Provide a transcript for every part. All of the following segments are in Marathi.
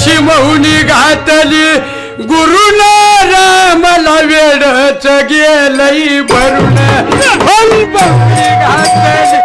कशी महुनी घातली. गुरुन रामला वेडच गेलई भरून. घातली.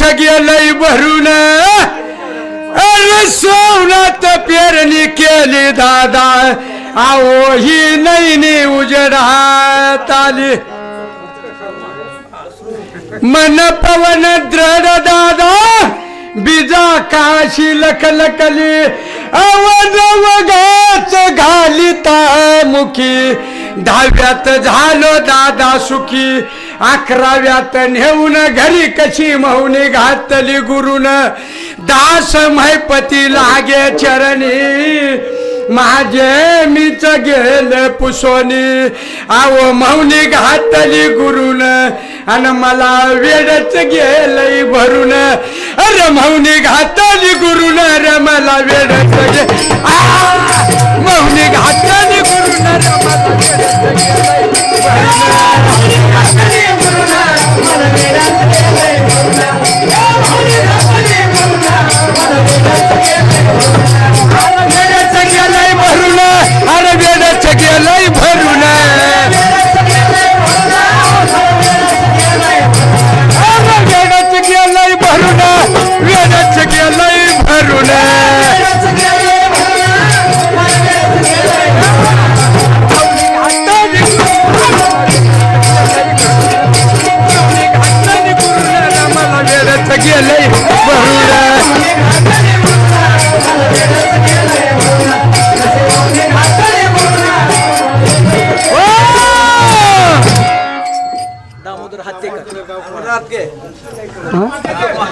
वेडच गेलंय भरून. अरे सोनात पेरणी केली दादा. आओ ही नैनी उजडात आली. मन पवन द्रड दादा. बिजा काशी लखलकली अवन वगाच घालिता मुखी. दहाव्यात झालो दादा सुखी. अकराव्यात नेऊन घरी कशी मौनी घातली गुरुन? दास मैपती लागे चरणी. माझे मीच गेल पुसोनी. आव मौनी घातली गुरुन. अन मला वेडच गेलय भरून. अरे मौनी घातली गुरुन र मला वेडच गे आ! मौनी घातली गुरुन रे मला वेडच गेलय वेडच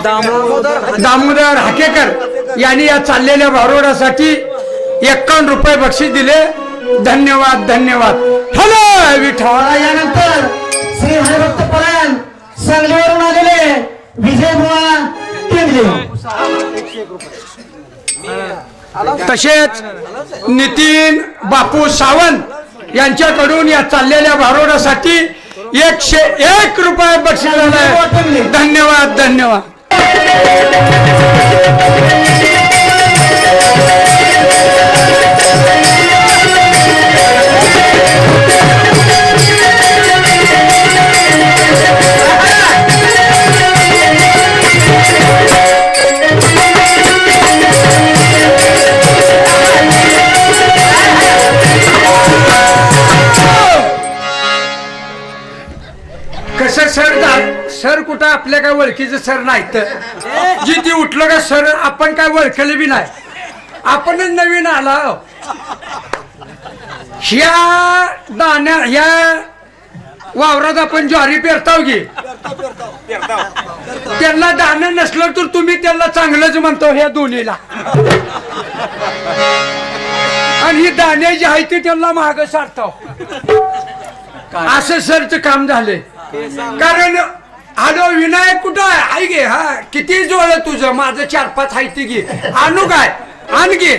दामोदर दामोदर हाकेकर यांनी या चाललेल्या भारोडासाठी एक्कावन्न रुपये बक्षीस दिले. धन्यवाद धन्यवाद. हॅलो विठ्ठला. यानंतर तसेच नितीन बापू सावंत यांच्याकडून या चाललेल्या भारोडासाठी एकशे एक रुपये बक्षीस झालंय धन्यवाद धन्यवाद. ओळखीचं सर नाही तर जी ती उठलं का सर आपण काय ओळखलं बी नाही. आपणच नवीन आला. ह्या दाण्या ह्या वावरात आपण ज्वारी पेरताव की. त्यांना दाणं नसलं तर तुम्ही त्यांना चांगलंच म्हणतो ह्या दोन्हीला. आणि ही दाणे जी आहे ती त्यांना माग सारतो असं सरच काम झाले कारण हॅलो विनायक कुठं आहे? आई गे हा किती जोळ तुझं? माझं चार पाच आहे ती घे. आणू काय? आणखी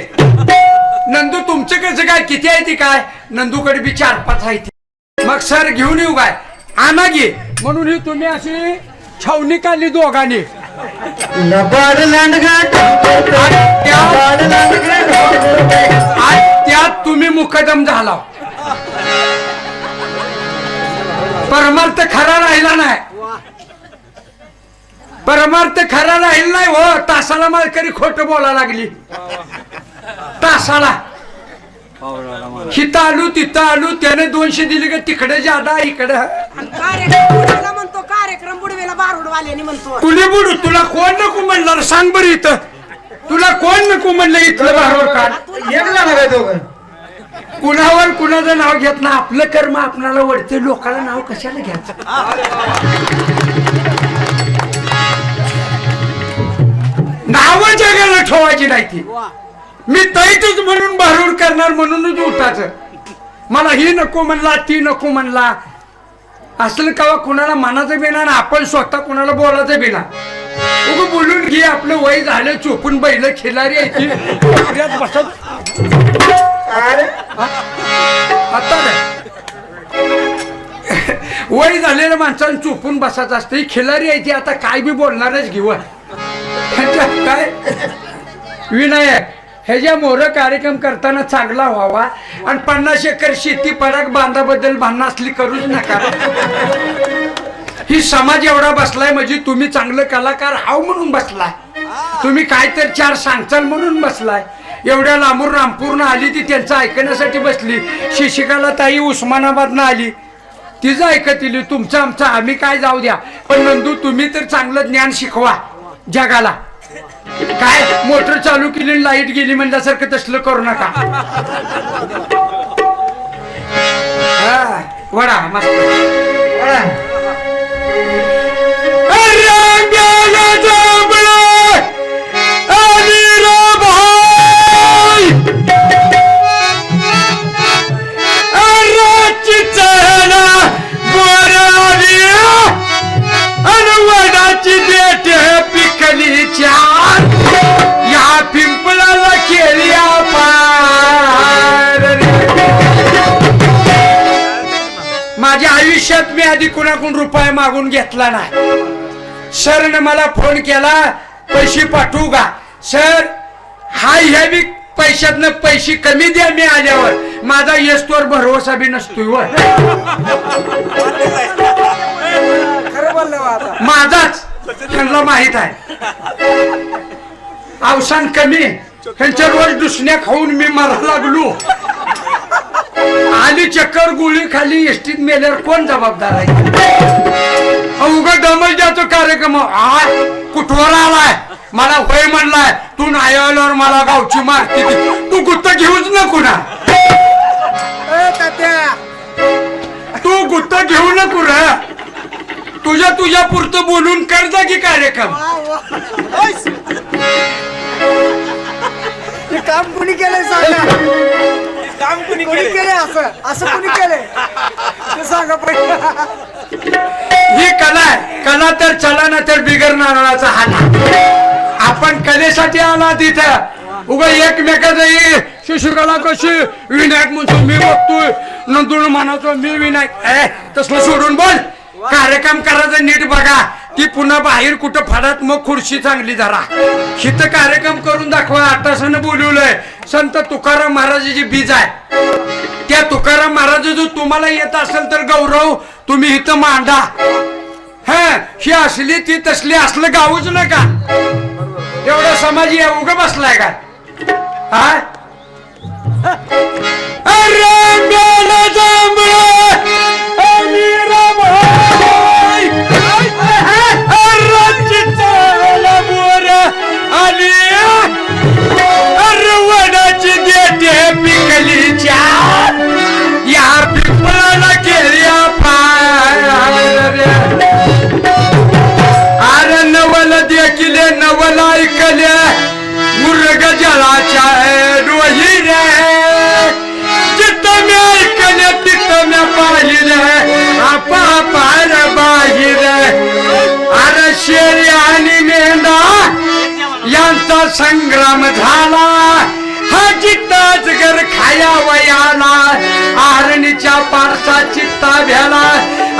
नंदू तुमचं कसं काय? किती आहे ती काय? नंदूकडे बी चार पाच आहे ती. मग सर घेऊन येऊ काय? आणा गे म्हणून ही तुम्ही अशी छावणी काढली दोघांनी. त्यात तुम्ही मुकदम झाला. परमार्थ खरा राहिला नाही. परमार्थ खरा राहील नाही हो. तासाला मालकरी खोट बोला लागली. तासाला. हिथं आलो तिथं आलो त्याने दोनशे दिली का तिकडे जादा इकडे. कार्यक्रम म्हणतो कार्यक्रम बुडवेला बारुडवाल्याने म्हणतो. तुले बुडू तुला कोण नको म्हणलं सांग बरं इथं. तुला कोण नको म्हणलं इथलं बरोबर काढ? एक जाणार आहे दोघं? कुणावर कुणाचं नाव घेत ना आपलं कर्म आपणाला वडते लोकांना नाव कशाला घ्यायचं? ठेवायची नाही ती मी तैतच म्हणून भारूड करणार म्हणूनच उठायचं. मला ही नको म्हणला ती नको म्हणला. असलं का कुणाला मनाचं बिना आणि आपण स्वतः कुणाला बोलायचं बिना उगं बोलून घे आपलं वय झालं चोपून बैल खिलारी कोपऱ्यात बसत. आता नाही. वय झालेल्या माणसानं चोपून बसायचं असतं. ही खिलारी आहे ती आता काय बी बोलणारच घेऊ काय? विनायक ह्याच्या मोर कार्यक्रम करताना चांगला व्हावा आणि पन्नास एकर शेती पडाक बांधाबद्दल भांडणं असली करूच नका. ही समाज एवढा बसलाय म्हणजे तुम्ही चांगलं कलाकार हाव म्हणून बसलाय. तुम्ही काय तर चार सांगचाल म्हणून बसलाय. एवढ्या लांबून रामपूरनं आली ती त्यांचं ऐकण्यासाठी बसली. शिशिकाला ताई उस्मानाबादनं आली. तिचं ऐकतील तुमचं आमचं आम्ही काय जाऊ द्या. पण नंदू तुम्ही तर चांगलं ज्ञान शिकवा जगाला. काय? मोटर चालू केली लाइट गेली म्हणल्यासारखं तसलं करू नका. वडा मस्त. मी आधी कुणाकडून रुपये मागून घेतला नाही? सरने मला फोन केला पैसे पाठवू का? सर हाय ह्या बी पैशातनं पैसे कमी द्या मी आल्यावर. माझा येस्तोवर भरवसा बी नसतोय माझाच त्यांना माहीत आहे. अवसान कमी ह्यांच्या रोज दुसण्या खाऊन मी मरा लागलो. आली चक्कर गोळी खाली एसटीत मेल्यावर कोण जबाबदार आहे? उगा दमल द्यातो कार्यक्रम. आ कुठवर आलाय? मला वय म्हणलाय तू नाही आल्यावर मला गावची मारती ती. गुत्त घेऊच नको ना तू गुत्त घेऊ नको रे तुझ्या तुझ्या पुरतं बोलून कर जा की कार्यक्रम. हे काम कुणी केलंय सांगा? काम कुणी केलंय? असं? असं कुणी केलंय? ते सांगा पहिले. ही कला आहे. कला तर चला ना तर बिगर नारळाचा हात आपण कलेसाठी आला तिथं. उगा एकमेकाचं हे शिशुकला कशी? विनायक म्हणतो मी बघतोय. नंतर म्हणातो मी विनायक. ए तसलं सोडून बोल. कार्यक्रम करायचं नीट बघा. ती पुन्हा बाहेर कुठं फाडात मग खुर्शी चांगली धरा. हित कार्यक्रम करून दाखवा आटासानं बोलवलंय. संत तुकाराम महाराजाची बीज आहे. त्या तुकाराम महाराज जो तुम्हाला येत असेल तर गौरव तुम्ही इथं मांडा. हा ही असली ती तसली असलं गावच नका. एवढा समाज या उग बसलाय का? हा? अरे संग्राम झाला. हा यांचा घर झाला वयाला आरणीच्या पारसा चित्ता भ्याला.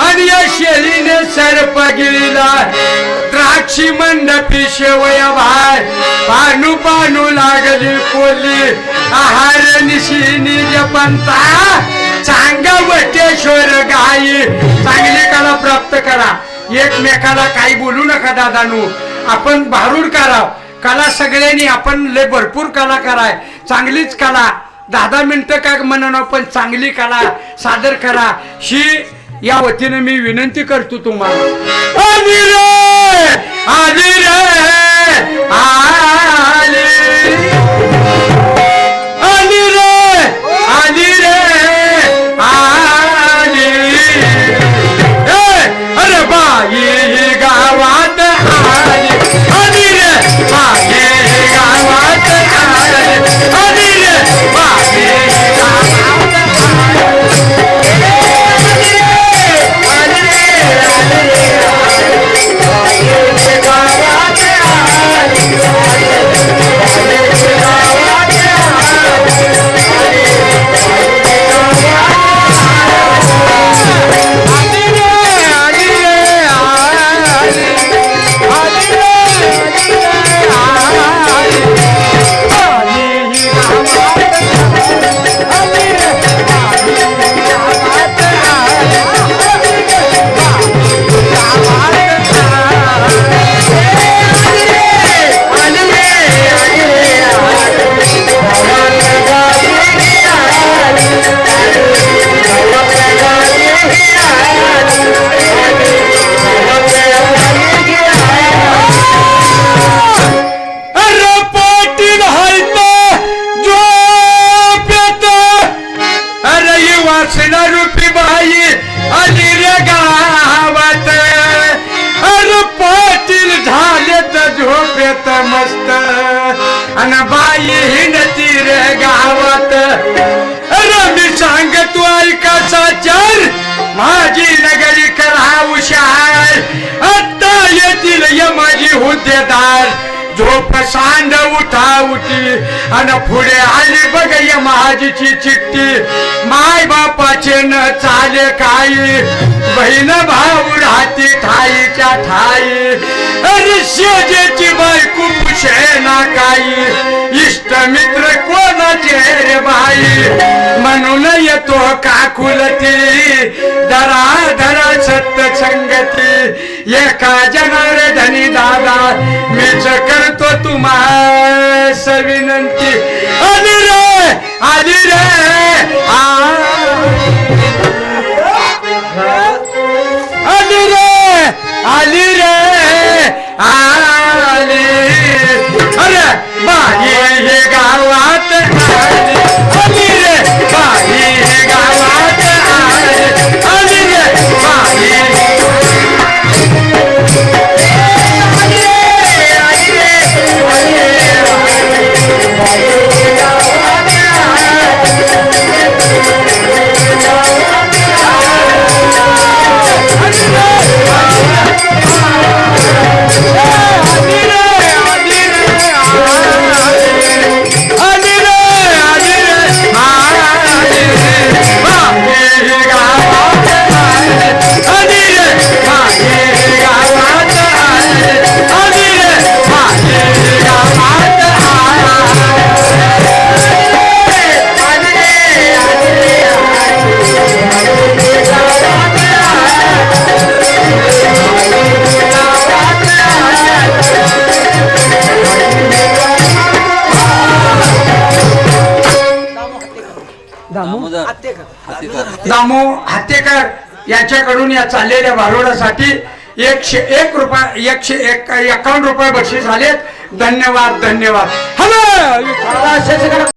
आणि या शेलीने सर्प गिळीला. द्राक्षी मंडपी शेवया भाय पानू पानू लागली कोली आहार निशिनी जपंता. चांगा वटेश्वर गाई. चांगली कला प्राप्त करा. एकमेकाला काही बोलू नका दादानू. आपण भारूड करा कला सगळ्यांनी आपण लय भरपूर कलाकार आहे. चांगलीच कला. दहा दहा मिनटं काय म्हणणं पण चांगली कला सादर करा. ही या वतीने मी विनंती करतो तुम्हाला. आली रे! आली रे! आली अरे मी सांगतो ऐकाचा चार. माझी नगरी करा हुशार. आता येतील ये माझी हुद्देदार. झोप सांड उठा उठी. अन पुढे आली बघ या यमाजीची चिठ्ठी. माय बापाचे न चाले काही. बहीण भाऊ राहती ठाईच्या ठाई. अरे शेजेची बायको पुशे ना काही. इष्ट मित्र म्हणून येतो काकुलती. दरा दरा सत्य संगती. एका जनार धनी दादा. मीच करतो तुम्हा विनंती. दामो हत्येकर यांच्याकडून या चाललेल्या भारुडासाठी एकशे एक रुपया एकशे एक एकावन्न रुपये बक्षीस आलेत. धन्यवाद धन्यवाद. हॅलो!